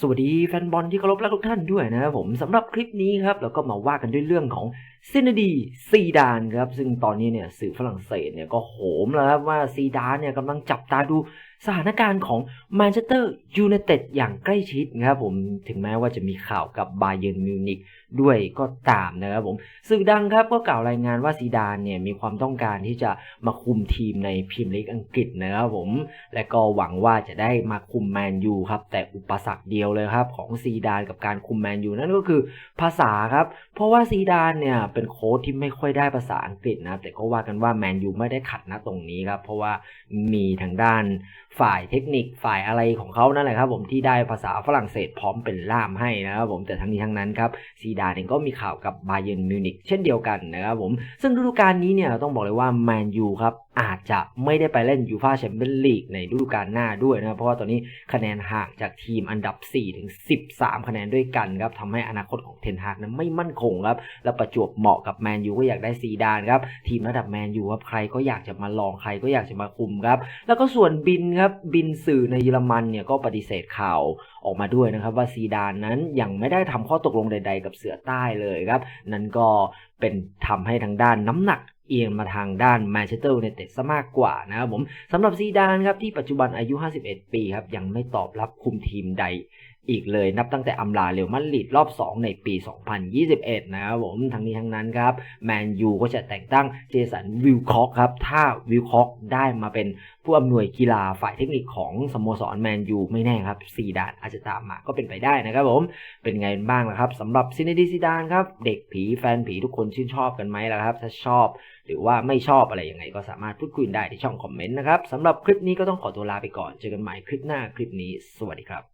สวัสดีแฟนบอลที่เคารพรักทุกท่านด้วยนะครับผมสำหรับคลิปนี้ครับเราก็มาว่ากันด้วยเรื่องของ ซินดีซีดานครับ ซึ่งตอนนี้เนี่ยสื่อฝรั่งเศสเนี่ยก็โหมแล้วครับว่าซีดานเนี่ยกำลังจับตาดูสถานการณ์ของแมนเชสเตอร์ยูไนเต็ดอย่างใกล้ชิดนะครับผมถึงแม้ว่าจะมีข่าวกับบาเยิร์นมิวนิกด้วยก็ตามนะครับผมสื่อดังครับก็กล่าวรายงานว่าซีดานเนี่ยมีความต้องการที่จะมาคุมทีมในพรีเมียร์ลีกอังกฤษนะครับผมและก็หวังว่าจะได้มาคุมแมนยูครับแต่อุปสรรคเดียวเลยครับของซีดานกับการคุมแมนยูนั่นก็คือภาษาครับเพราะว่าซีดานเนี่ยเป็นโค้ชที่ไม่ค่อยได้ภาษาอังกฤษนะแต่ก็ว่ากันว่าแมนยูไม่ได้ขัดนะตรงนี้ครับ เพราะว่ามีทางด้านฝ่ายเทคนิคฝ่ายอะไรของเขานั่นแหละครับ ผมที่ได้ภาษาฝรั่งเศสพร้อมเป็นล่ามให้นะครับผมแต่ทั้งนี้ทั้งนั้นครับซีดานเองก็มีข่าวกับบาเยิร์นมิวนิกเช่นเดียวกันนะครับผมซึ่งฤดูกาลนี้เนี่ยเราต้องบอกเลยว่าแมนยูครับ อาจจะไม่ได้ไปเล่นยูฟาแชมเปี้ยนลีกในฤดูกาลหน้าด้วยนะครับเพราะว่าตอนนี้คะแนนห่างจากทีมอันดับ 4 ถึง 13 คะแนนด้วยกันครับทำให้อนาคตของเทนฮากนั้นไม่มั่นคงครับ และประจวบเหมาะกับแมนยูก็อยากได้ซีดานครับ ทีมระดับแมนยูครับใครก็อยากจะมาลองใครก็อยากจะมาคุมครับ แล้วก็ส่วนบินครับบินสื่อในเยอรมันเนี่ยก็ปฏิเสธข่าวออกมาด้วยนะครับว่าซีดานนั้นยังไม่ได้ทำข้อตกลงใด ๆ กับเสือใต้เลยครับ นั่นก็เป็นทำให้ทางด้านน้ำหนัก เอียงมาทางด้านแมนเชสเตอร์ยูไนเต็ดซะมากกว่านะครับผมสำหรับซีดานครับที่ปัจจุบันอายุ 51 ปีครับยังไม่ตอบรับคุมทีมใด อีกเลยนับตั้งแต่อำลาเรอัลมาดริดรอบ 2 ในปี 2021 นะครับผมทั้งนี้ทั้งนั้นครับแมนยูก็จะแต่งตั้งเจสันวิลคอกครับ ถ้าวิลคอกได้มาเป็นผู้อำนวยกีฬาฝ่ายเทคนิคของสโมสรแมนยูไม่แน่ครับซีดานอาจจะตามมาก็เป็นไปได้นะครับผมเป็นไงบ้างล่ะครับสำหรับซินเนดีซีดานครับเด็กผีแฟนผีทุกคนชื่นชอบกันไหมล่ะครับถ้าชอบ หรือว่าไม่ชอบอะไรยังไงก็สามารถพูดคุยได้ที่ช่องคอมเมนต์นะครับสำหรับคลิปนี้ก็ต้องขอตัวลาไปก่อนเจอกันใหม่คลิปหน้าคลิปนี้ สวัสดีครับ